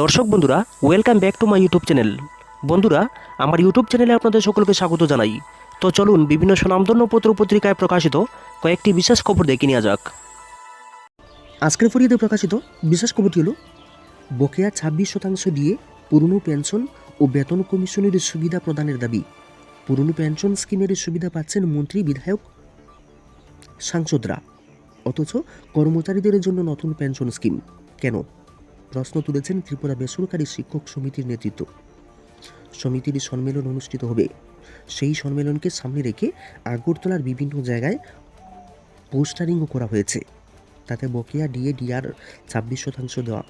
দর্শক বন্ধুরা welcome back to my YouTube channel বন্ধুরা, আমার ইউটিউব চ্যানেলে আপনাদের সকলকে স্বাগত জানাই। তো চলুন বিভিন্ন সুনামধন্য পত্র পত্রিকায় প্রকাশিত কয়েকটি বিশেষ খবর দেখে নেওয়া যাক। আজকের ফরিয়াদে প্রকাশিত বিশেষ খবরটি হলো, বকেয়া ছাব্বিশ শতাংশ দিয়ে পুরনো পেনশন ও বেতন কমিশনের সুবিধা প্রদানের দাবি। পুরনো পেনশন স্কিমের সুবিধা পাচ্ছেন মন্ত্রী বিধায়ক সাংসদরা। অথচ কর্মচারীদের জন্য নতুন পেনশন স্কিম। কেন? প্রশ্ন তুলেছেন ত্রিপুরা বেসরকারি শিক্ষক সমিতির নেতৃত্ব। সমিতির সম্মেলন অনুষ্ঠিত হবে। সেই সম্মেলনকে সামনে রেখে আগরতলার বিভিন্ন জায়গায় পোস্টারিংও করা হয়েছে। তাতে বকেয়া ডিএ, ডিআর ছাব্বিশ শতাংশ দেওয়া,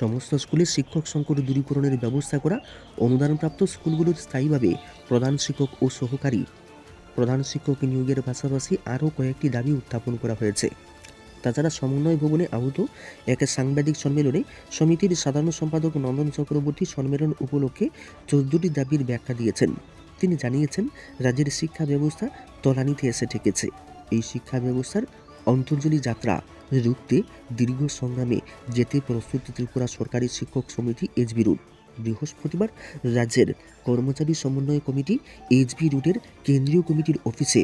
সমস্ত স্কুলে শিক্ষক সংকট দূরীকরণের ব্যবস্থা করা, অনুদানপ্রাপ্ত স্কুলগুলোর স্থায়ীভাবে প্রধান শিক্ষক ও সহকারী, প্রধান শিক্ষক নিয়োগের পাশাপাশি আরও কয়েকটি দাবি উত্থাপন করা হয়েছে। তাছাড়া সমন্বয় ভবনে আহত এক সাংবাদিক সম্মেলনে সমিতির সাধারণ সম্পাদক নন্দন চক্রবর্তী সম্মেলন উপলক্ষে চোদ্দটি দাবির ব্যাখ্যা দিয়েছেন। তিনি জানিয়েছেন, রাজ্যের শিক্ষা ব্যবস্থা তলানিতে এসে ঠেকেছে। এই শিক্ষা ব্যবস্থার অন্তর্জলি যাত্রা রুখতে দীর্ঘ সংগ্রামে যেতে প্রস্তুত ত্রিপুরা সরকারি শিক্ষক সমিতি এইচবি রুট বৃহস্পতিবার রাজ্যের কর্মচারী সমন্বয় কমিটি এইচবি রুটের কেন্দ্রীয় কমিটির অফিসে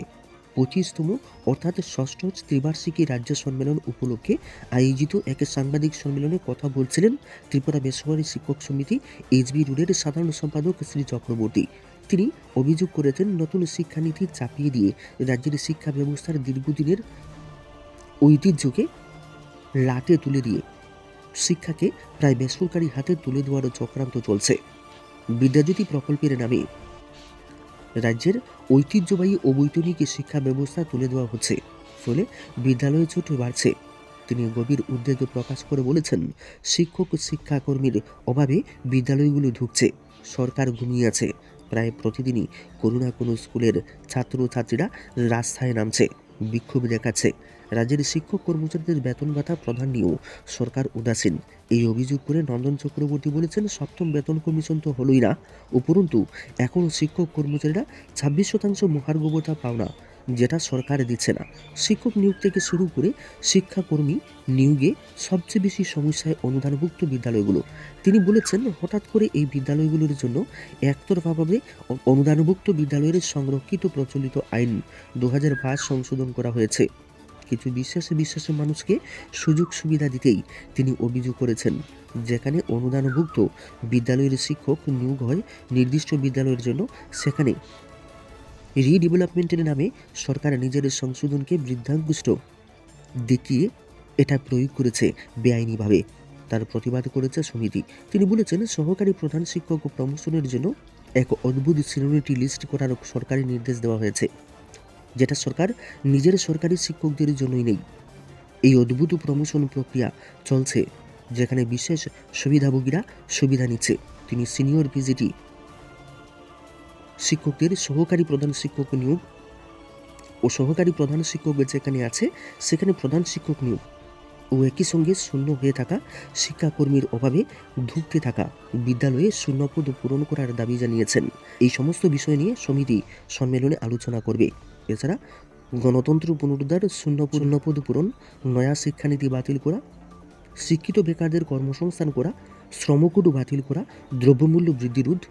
পঁচিশতম অর্থাৎ ষষ্ঠ ত্রিবার্ষিকী রাজ্য সম্মেলন উপলক্ষে আয়োজিত এক সাংবাদিক সম্মেলনে কথা বলছিলেন ত্রিপুরা বেসরকারি শিক্ষক সমিতি এইচবি রুটের সাধারণ সম্পাদক শ্রী চক্রবর্তী। তিনি অভিযোগ করেছেন, নতুন শিক্ষানীতি চাপিয়ে দিয়ে রাজ্যের শিক্ষা ব্যবস্থার দীর্ঘদিনের ঐতিহ্যকে লাটে তুলে দিয়ে শিক্ষাকে প্রায় বেসরকারি হাতে তুলে দেওয়ার চক্রান্ত চলছে। বিদ্যাজ্যোতি প্রকল্পের নামে রাজ্যের ঐতিহ্যবাহী অবৈতনিক শিক্ষা ব্যবস্থা তুলে দেওয়া হচ্ছে, ফলে বিদ্যালয়ে ছুটি বাড়ছে। তিনি গভীর উদ্বেগ প্রকাশ করে বলেছেন, শিক্ষক শিক্ষাকর্মীর অভাবে বিদ্যালয়গুলো ঢুকছে সরকার ঘুমিয়ে আছে। প্রায় প্রতিদিনই কোনো না কোনো স্কুলের ছাত্রছাত্রীরা রাস্তায় নামছে, বিক্ষোভ দেখাচ্ছে। রাজ্যের শিক্ষক কর্মচারীদের বেতন ভাতা প্রধান নিয়েও সরকার উদাসীন। এই অভিযোগ করে নন্দন চক্রবর্তী বলেছেন, সপ্তম বেতন কমিশন তো হলোই না। উপরন্তু এখনও শিক্ষক কর্মচারীরা ছাব্বিশ শতাংশ মহার্ঘবতা পাওনা যেটা সরকার দিচ্ছে না। শিক্ষক নিয়োগ থেকে শুরু করে শিক্ষাকর্মী নিয়োগে সবচেয়ে বেশি সমস্যায় অনুদানভুক্ত বিদ্যালয়গুলো। তিনি বলেছেন, হঠাৎ করে এই বিদ্যালয়গুলোর জন্য একতরফাভাবে অনুদানভুক্ত বিদ্যালয়ের সংরক্ষিত প্রচলিত আইন দু হাজার বাইশ সংশোধন করা হয়েছে। কিছু বিশ্বাসে বিশ্বাসী মানুষকে সুযোগ সুবিধা দিতেই তিনি অভিযোগ করেছেন, যেখানে অনুদানভুক্ত বিদ্যালয়ের শিক্ষক নিয়োগ হয় নির্দিষ্ট বিদ্যালয়ের জন্য। সেখানে রিডেভেলপমেন্টের নামে সরকার নিজের সংশোধনকে বৃদ্ধাঙ্গুষ্ট দেখিয়ে এটা প্রয়োগ করেছে বেআইনিভাবে। তার প্রতিবাদ করেছে সমিতি। তিনি বলেছেন, সহকারী প্রধান শিক্ষক প্রমোশনের জন্য এক অদ্ভুত সিনিয়রিটি লিস্ট করার সরকারি নির্দেশ দেওয়া হয়েছে। যেটা সরকার নিজের সরকারি শিক্ষকদের জন্যই নেই। এই অদ্ভুত প্রমোশন প্রক্রিয়া চলছে, যেখানে বিশেষ সুবিধাভোগীরা সুবিধা নিচ্ছে। তিনি সিনিয়র ভিজিটি শিক্ষকদের সহকারী প্রধান শিক্ষক নিয়োগ ও সহকারী প্রধান শিক্ষক যেখানে আছে, সেখানে প্রধান শিক্ষক নিয়োগ ও একই সঙ্গে শূন্য হয়ে থাকা শিক্ষাকর্মীর অভাবে ধুঁকতে থাকা বিদ্যালয়ে শূন্যপদ পূরণ করার দাবি জানিয়েছেন। এই সমস্ত বিষয় নিয়ে সমিতি সম্মেলনে আলোচনা করবে। এছাড়া গণতন্ত্র পুনরুদ্ধার শূন্য শূন্যপদ পূরণ, নয়া শিক্ষানীতি বাতিল করা, শিক্ষিত বেকারদের কর্মসংস্থান করা শ্রমকোড বাতিল করা, দ্রব্যমূল্য বৃদ্ধি রোধ,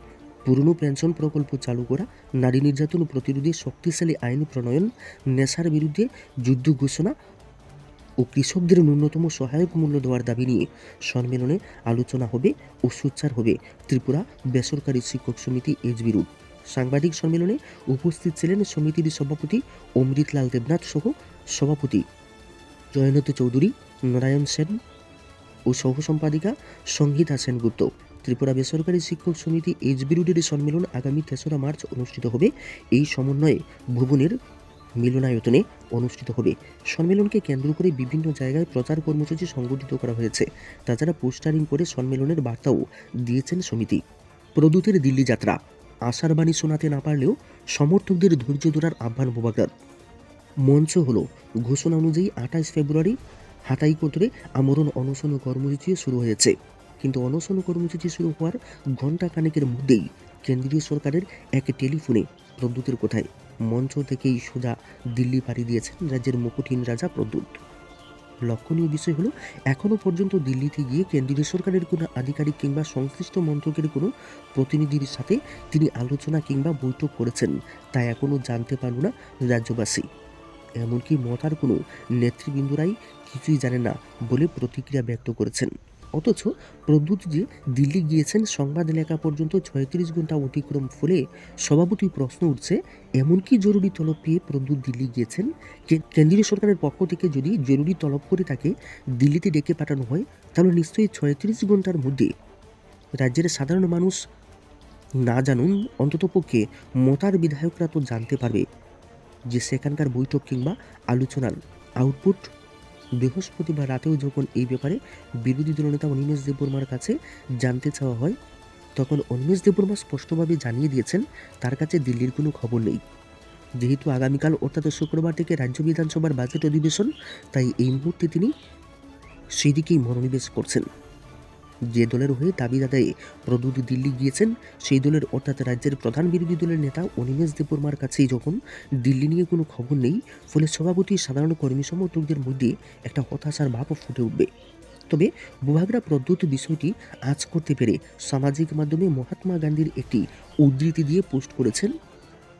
পুরনো পেনশন প্রকল্প চালু করা, নারী নির্যাতন প্রতিরোধে শক্তিশালী আইন প্রণয়ন, নেশার বিরুদ্ধে যুদ্ধ ঘোষণা ও কৃষকদের ন্যূনতম সহায়ক মূল্য দেওয়ার দাবি নিয়ে সম্মেলনে আলোচনা হবে ও সোচ্চার হবে। ত্রিপুরা বেসরকারি শিক্ষক সমিতি এইচবি রুট সাংবাদিক সম্মেলনে উপস্থিত ছিলেন সমিতির সভাপতি অমৃতলাল দেবনাথ সহ সভাপতি জয়নত চৌধুরী, নারায়ণ সেন ও সহ সম্পাদিকা সংগীতা সেনগুপ্ত। ত্রিপুরা বেসরকারি শিক্ষক সমিতি এইচবি রুটের সম্মেলন আগামী তেসরা মার্চ অনুষ্ঠিত হবে। এই সমন্বয়ে ভুবনের মিলনায়তনে অনুষ্ঠিত হবে। সম্মেলনকে কেন্দ্র করে বিভিন্ন জায়গায় প্রচার কর্মসূচি সংগঠিত করা হয়েছে। তাছাড়া পোস্টারিং করে সম্মেলনের বার্তাও দিয়েছেন সমিতি। প্রদূতের দিল্লি যাত্রা আশার বাণী শোনাতে না পারলেও সমর্থকদের ধৈর্য ধরার আহ্বান বোবাগার মঞ্চ হল। ঘোষণা অনুযায়ী আঠাশ ফেব্রুয়ারি হাতাইকোটরে আমরণ অনশন কর্মসূচি শুরু হয়েছে। কিন্তু অনশন কর্মসূচি শুরু হওয়ার ঘণ্টা খানেকের মধ্যেই কেন্দ্রীয় সরকারের এক টেলিফোনে প্রদ্যুতের কোথায় মঞ্চ থেকেই সোজা দিল্লি পাড়ি দিয়েছেন রাজ্যের মুকুটহীন রাজা প্রদ্যুৎ লক্ষণীয় বিষয় হলো এখনও পর্যন্ত দিল্লিতে গিয়ে কেন্দ্রীয় সরকারের কোনো আধিকারিক কিংবা সংশ্লিষ্ট মন্ত্রকের কোনো প্রতিনিধির সাথে তিনি আলোচনা কিংবা বৈঠক করেছেন, তা এখনও জানতে পারল না রাজ্যবাসী। এমনকি মতার কোনো নেতৃবৃন্দরাই কিছুই জানে না বলে প্রতিক্রিয়া ব্যক্ত করেছেন। অথচ প্রদ্যুৎ যে দিল্লি গিয়েছেন, সংবাদ লেখা পর্যন্ত ছয়ত্রিশ ঘণ্টা অতিক্রম ফলে সভাপতি প্রশ্ন উঠছে, এমন কি জরুরি তলব পেয়ে প্রদ্যুৎ দিল্লি গিয়েছেন? কেন্দ্রীয় সরকারের পক্ষ থেকে যদি জরুরি তলব করে তাকে দিল্লিতে ডেকে পাঠানো হয়, তাহলে নিশ্চয়ই ছয়ত্রিশ ঘণ্টার মধ্যে রাজ্যের সাধারণ মানুষ না জানুন অন্ততপক্ষে মতার বিধায়করা তো জানতে পারবে যে সেখানকার বৈঠক কিংবা আলোচনার আউটপুট বৃহস্পতিবার রাতেও যখন এই ব্যাপারে বিরোধী দলনেতা অনিমেষ দেববর্মার কাছে জানতে চাওয়া হয়, তখন অনিমেষ দেববর্মা স্পষ্টভাবে জানিয়ে দিয়েছেন, তার কাছে দিল্লির কোনো খবর নেই। যেহেতু আগামীকাল, অর্থাৎ শুক্রবার থেকে রাজ্য বিধানসভার বাজেট অধিবেশন, তাই এই মুহূর্তে তিনি সেদিকেই মনোনিবেশ করছেন। যে দলের হয়ে দাবি আদায়ে প্রদ্যুৎ দিল্লি গিয়েছেন, সেই দলের অর্থাৎ রাজ্যের প্রধান বিরোধী দলের নেতা অনিমেষ দেববর্মার কাছেই যখন দিল্লি নিয়ে কোনো খবর নেই, ফলে সভাপতি, সাধারণ কর্মী, সমর্থকদের মধ্যে একটা হতাশার ভাবও ফুটে উঠবে। তবে বুভাগরা প্রদ্যুৎ বিষয়টি আজ করতে পেরে সামাজিক মাধ্যমে মহাত্মা গান্ধীর একটি উদ্ধৃতি দিয়ে পোস্ট করেছেন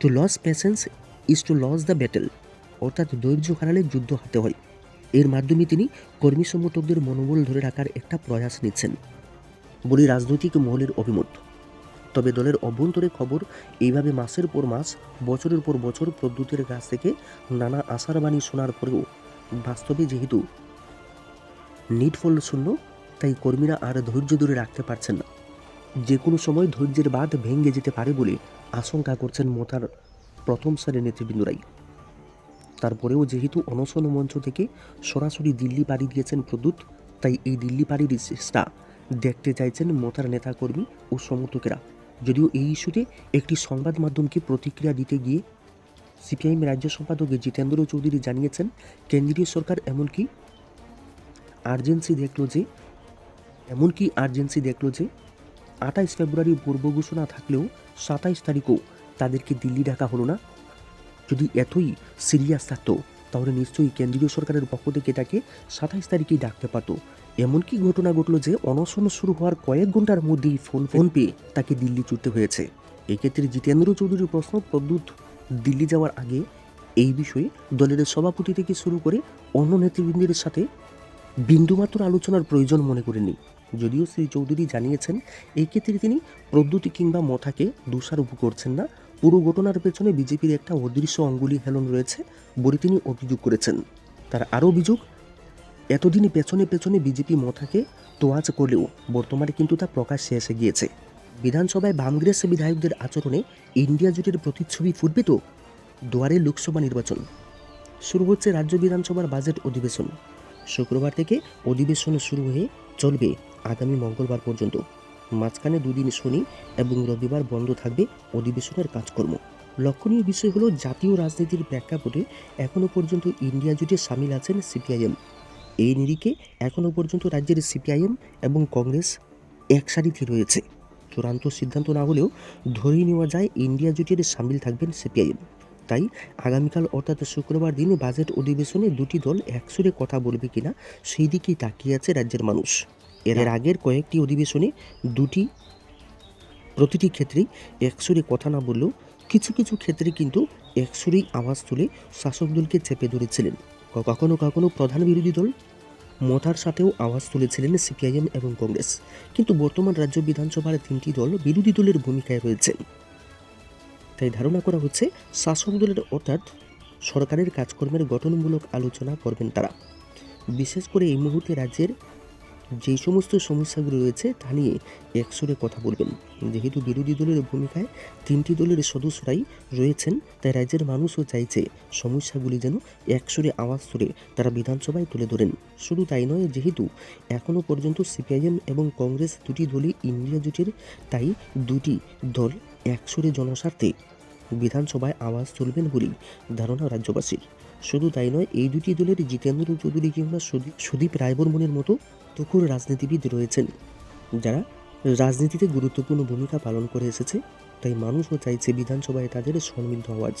to lose patience is to lose the battle অর্থাৎ ধৈর্য হারালে যুদ্ধ হাতে হয়। এর মাধ্যমে তিনি কর্মী সমর্থকদের মনোবল ধরে রাখার একটা প্রয়াস নিচ্ছেন বলে রাজনৈতিক মহলের অভিমত। তবে দলের অভ্যন্তরে খবর এইভাবে মাসের পর মাস, বছরের পর বছর প্রদ্যুতের কাছ থেকে নানা আশার বাণী শোনার পরেও বাস্তবে যেহেতু নিটফল শূন্য, তাই কর্মীরা আর ধৈর্য ধরে রাখতে পারছেন না। যে কোনো সময় ধৈর্যের বাঁধ ভেঙে যেতে পারে বলে আশঙ্কা করছেন মোতার প্রথম সারের নেতৃবৃন্দরাই। তারপরেও যেহেতু অনশন মঞ্চ থেকে সরাসরি দিল্লি পাড়ি দিয়েছেন প্রদ্যুৎ, তাই এই দিল্লি পাড়ির চেষ্টা দেখতে চাইছেন মতার নেতাকর্মী ও সমর্থকেরা। যদিও এই ইস্যুতে একটি সংবাদ মাধ্যমকে প্রতিক্রিয়া দিতে গিয়ে সিপিআইএম রাজ্য সম্পাদক জিতেন্দ্র চৌধুরী জানিয়েছেন, কেন্দ্রীয় সরকার এমনকি আর্জেন্সি দেখল যে, এমনকি আর্জেন্সি দেখল যে, আঠাইশ ফেব্রুয়ারি পূর্ব ঘোষণা থাকলেও সাতাইশ তারিখও তাদেরকে দিল্লি ডাকা হলো না। যদি এতই সিরিয়াস থাকতো, তাহলে নিশ্চয়ই কেন্দ্রীয় সরকারের পক্ষ থেকে তাকে সাতাইশ তারিখেই ডাকতে পারতো। এমনকি ঘটনা ঘটলো যে অনশন শুরু হওয়ার কয়েক ঘণ্টার মধ্যেই ফোন ফোন পেয়ে তাকে দিল্লি ছুটতে হয়েছে। এক্ষেত্রে জিতেন্দ্র চৌধুরীর প্রশ্ন প্রদ্যুৎ দিল্লি যাওয়ার আগে এই বিষয়ে দলের সভাপতি থেকে শুরু করে অন্য নেতৃবৃন্দের সাথে বিন্দুমাত্র আলোচনার প্রয়োজন মনে করেনি যদিও শ্রী চৌধুরী জানিয়েছেন, এক্ষেত্রে তিনি প্রদ্যুৎ কিংবা মথাকে দোষারোপ করছেন না পুরো ঘটনার পেছনে বিজেপির একটা অদৃশ্য অঙ্গুলি হেলন রয়েছে বলে তিনি অভিযোগ করেছেন। তার আরও অভিযোগ, এতদিন পেছনে পেছনে বিজেপি মথাকে তোয়াজ করলেও বর্তমানে কিন্তু তা প্রকাশ্যে এসে গিয়েছে। বিধানসভায় বামগ্রেস বিধায়কদের আচরণে ইন্ডিয়া জুটের প্রতিচ্ছবি ফুটবে তো দুয়ারে লোকসভা নির্বাচন। শুরু হচ্ছে রাজ্য বিধানসভার বাজেট অধিবেশন। শুক্রবার থেকে অধিবেশন শুরু হয়ে চলবে আগামী মঙ্গলবার পর্যন্ত। মাঝখানে দুদিন শনি এবং রবিবার বন্ধ থাকবে অধিবেশনের কাজকর্ম। লক্ষণীয় বিষয় হলো জাতীয় রাজনীতির প্রেক্ষাপটে এখনও পর্যন্ত ইন্ডিয়া জুটে সামিল আছেন সিপিআইএম। এই নিরিখে এখনও পর্যন্ত রাজ্যের সিপিআইএম এবং কংগ্রেস এক সারিতে রয়েছে। চূড়ান্ত সিদ্ধান্ত না হলেও ধরেই নেওয়া যায় ইন্ডিয়া জোটের সামিল থাকবেন সিপিআইএম। তাই আগামীকাল অর্থাৎ শুক্রবার দিন বাজেট অধিবেশনে দুটি দল একসুরে কথা বলবে কিনা, সেই দিকেই তাকিয়ে আছে রাজ্যের মানুষ। এর আগের কয়েকটি অধিবেশনে দুটি প্রতিটি ক্ষেত্রেই একসুরে কথা না বললেও কিছু কিছু ক্ষেত্রে কিন্তু একসুরেই আওয়াজ তুলে শাসক দলকে চেপে ধরেছিলেন। কখনো কখনো প্রধান বিরোধী দল মথার সাথেও আওয়াজ তুলেছিলেন সিপিআইএম এবং কংগ্রেস। কিন্তু বর্তমান রাজ্য বিধানসভার তিনটি দল বিরোধী দলের ভূমিকায় রয়েছেন তাই ধারণা করা হচ্ছে শাসক দলের অর্থাৎ সরকারের কাজকর্মের গঠনমূলক আলোচনা করবেন তারা। বিশেষ করে এই মুহূর্তে রাজ্যের যেই সমস্ত সমস্যাগুলো রয়েছে তা নিয়ে একসুরে কথা বলবেন। যেহেতু বিরোধী দলের ভূমিকায় তিনটি দলের সদস্যরাই রয়েছেন, তাই রাজ্যের মানুষও চাইছে সমস্যাগুলি যেন একসুরে আওয়াজ তুলে তারা বিধানসভায় তুলে ধরেন। শুধু তাই নয়, যেহেতু এখনও পর্যন্ত সিপিআইএম এবং কংগ্রেস দুটি দলই ইন্ডিয়া জোটের, তাই দুটি দল একসুরে জনস্বার্থে বিধানসভায় আওয়াজ তুলবেন বলেই ধারণা রাজ্যবাসীর। শুধু তাই নয়, এই দুটি দলের জিতেন্দ্র চৌধুরী কিংবা সুদীপ রায়বর্মনের মতো তুকুর রাজনীতিবিদ রয়েছেন, যারা রাজনীতিতে গুরুত্বপূর্ণ ভূমিকা পালন করে এসেছে। তাই মানুষও চাইছে বিধানসভায় তাদের সম্মিলিত আওয়াজ।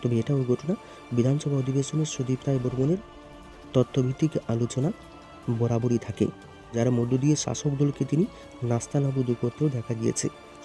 তবে এটাও ঘটনা, বিধানসভা অধিবেশনে সুদীপ রায় বর্মনের তথ্যভিত্তিক আলোচনা বরাবরই থাকে, যার মধ্য দিয়ে শাসক দলকে তিনি নাস্তানাবুদ করতেও দেখা গিয়েছে।